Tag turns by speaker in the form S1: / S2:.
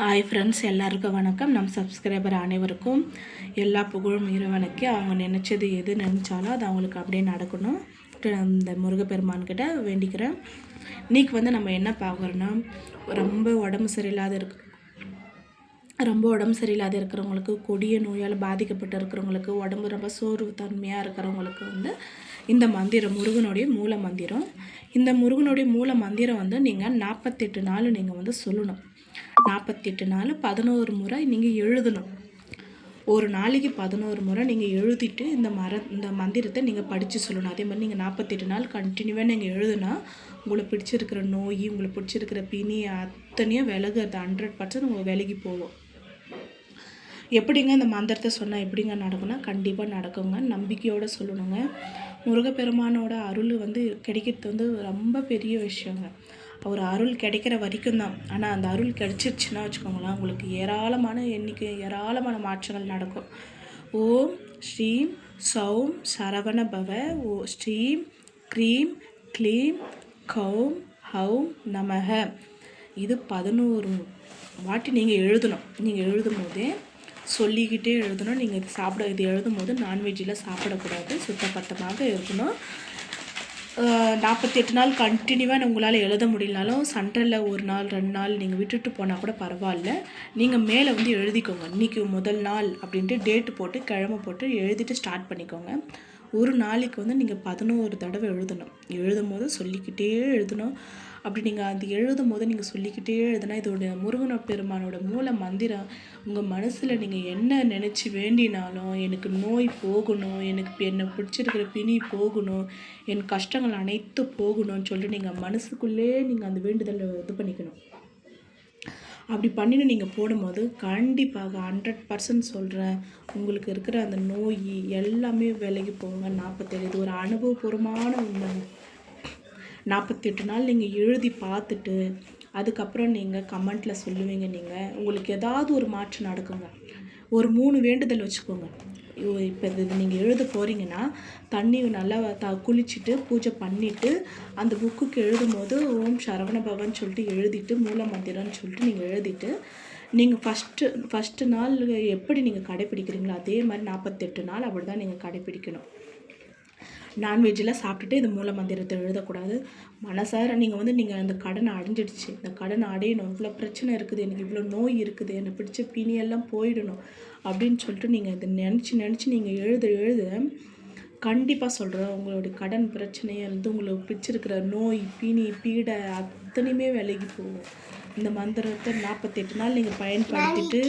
S1: Hi friends எல்லாருக்கும் வணக்கம். நம் சப்ஸ்கிரைபர் அனைவருக்கும் எல்லா புகழும் இறைவனுக்கு. அவங்க நினச்சது எது நினச்சாலும் அது அவங்களுக்கு அப்படியே நடக்கணும். இந்த முருகப்பெருமான்கிட்ட வேண்டிக்கிறேன். இன்றைக்கி வந்து நம்ம என்ன பார்க்குறோன்னா ரொம்ப உடம்பு சரியில்லாத இருக்கு ரொம்ப உடம்பு சரியில்லாத இருக்கிறவங்களுக்கு கொடிய நோயால் பாதிக்கப்பட்டு இருக்கிறவங்களுக்கு உடம்பு ரொம்ப சோர்வு தன்மையாக இருக்கிறவங்களுக்கு வந்து இந்த மந்திரம் முருகனுடைய மூல மந்திரம். இந்த முருகனுடைய மூல மந்திரம் வந்து நீங்கள் நாற்பத்தெட்டு நாள் நீங்கள் வந்து சொல்லணும். நாற்பத்தெட்டு நாள் பதினோரு முறை நீங்கள் எழுதணும். ஒரு நாளைக்கு பதினோரு முறை நீங்கள் எழுதிட்டு இந்த மர இந்த மந்திரத்தை நீங்கள் படித்து சொல்லணும். அதே மாதிரி நீங்கள் நாற்பத்தெட்டு நாள் கண்டினியூவாக நீங்கள் எழுதுனா உங்களை பிடிச்சிருக்கிற நோய் உங்களை பிடிச்சிருக்கிற பிணி அத்தனையும் விலகுறது ஹண்ட்ரட் பர்சன்ட் உங்கள் விலகி போகும். எப்படிங்க இந்த மந்திரத்தை சொன்னால் எப்படிங்க நடக்கும்னா கண்டிப்பாக நடக்குங்க. நம்பிக்கையோடு சொல்லணுங்க. முருகப்பெருமானோட அருள் வந்து கிடைக்கிறது வந்து ரொம்ப பெரிய விஷயங்க. அவர் அருள் கிடைக்கிற வரைக்கும் தான். ஆனால் அந்த அருள் கிடைச்சிருச்சுன்னா வச்சுக்கோங்களேன் உங்களுக்கு ஏராளமான எண்ணிக்கை ஏராளமான மாற்றங்கள் நடக்கும். ஓம் ஸ்ரீம் சௌம் சரவண பவ ஓ ஸ்ரீம் க்ரீம் க்ளீம் கௌம் ஹௌம் நமக இது பதினோரு வாட்டி நீங்கள் எழுதணும். நீங்கள் எழுதும் போதே சொல்லிக்கிட்டே எழுதணும். நீங்கள் இது சாப்பிட இது எழுதும் போது நான்வெஜ்ஜில் சாப்பிடக்கூடாது. சுத்தப்பத்தமாக இருக்கணும். நாற்பத்தி எட்டு நாள் கண்டினியூவாக உங்களால் எழுத முடியலனாலும் சண்டரில் ஒரு நாள் ரெண்டு நாள் நீங்கள் விட்டுட்டு போனால் கூட பரவாயில்ல. நீங்கள் மேலே வந்து எழுதிக்கோங்க. இன்றைக்கி முதல் நாள் அப்படின்ட்டு டேட்டு போட்டு கிழமை போட்டு எழுதிட்டு ஸ்டார்ட் பண்ணிக்கோங்க. ஒரு நாளைக்கு வந்து நீங்கள் பதினோரு தடவை எழுதணும். எழுதும் போது சொல்லிக்கிட்டே எழுதணும். அப்படி நீங்கள் அது எழுதும் போது நீங்கள் சொல்லிக்கிட்டே எழுதுனா இதோட முருகன பெருமானோட மூல மந்திரம் உங்கள் மனசில் நீங்கள் என்ன நினச்சி வேண்டினாலும் எனக்கு நோய் போகணும் எனக்கு என்னை பிடிச்சிருக்கிற பிணி போகணும் என் கஷ்டங்கள் அனைத்து போகணும்னு சொல்லிட்டு நீங்கள் மனசுக்குள்ளே நீங்கள் அந்த வேண்டுதலை இது பண்ணிக்கணும். அப்படி பண்ணின்னு நீங்கள் போடும்போது கண்டிப்பாக ஹண்ட்ரட் பர்சன்ட் சொல்கிறேன் உங்களுக்கு இருக்கிற அந்த நோய் எல்லாமே விலகி போங்க நாற்பத்தேழு இது ஒரு அனுபவபூர்வமான உண்மை. நாற்பத்தெட்டு நாள் நீங்கள் எழுதி பார்த்துட்டு அதுக்கப்புறம் நீங்கள் கமெண்ட்டில் சொல்லுவீங்க நீங்கள் உங்களுக்கு ஏதாவது ஒரு மாற்றம் நடக்குங்க. ஒரு மூணு வேண்டுதல் வச்சுக்கோங்க. இப்போ இது நீங்கள் எழுத போகிறீங்கன்னா தண்ணி நல்லா த குளிச்சுட்டு பூஜை பண்ணிவிட்டு அந்த புக்குக்கு எழுதும் போது ஓம் சரவண பவன் சொல்லிட்டு எழுதிட்டு மூல மந்திரம்னு சொல்லிட்டு நீங்கள் எழுதிட்டு நீங்கள் ஃபஸ்ட்டு ஃபஸ்ட்டு நாள் எப்படி நீங்கள் கடைப்பிடிக்கிறீங்களோ அதே மாதிரி நாற்பத்தெட்டு நாள் அப்படி தான் நீங்கள் கடைப்பிடிக்கணும் நான்வெஜ்ஜெலாம் சாப்பிட்டுட்டு இந்த மூல மந்திரத்தை எழுதக்கூடாது. மனசார நீங்கள் வந்து நீங்கள் அந்த கடனை அடைஞ்சிடுச்சு. இந்த கடனை அடையணும் இவ்வளோ பிரச்சனை இருக்குது எனக்கு இவ்வளோ நோய் இருக்குது என்னை பிடிச்ச பிணியெல்லாம் போயிடணும் அப்படின்னு சொல்லிட்டு நீங்கள் இதை நினச்சி நினச்சி நீங்கள் எழுத எழுத கண்டிப்பாக சொல்கிறேன் உங்களுடைய கடன் பிரச்சனையை வந்து உங்களுக்கு பிடிச்சிருக்கிற நோய் பிணி பீடை அத்தனையுமே விலகி போகும். இந்த மந்திரத்தை நாற்பத்தெட்டு நாள் நீங்கள் பயன்படுத்திட்டு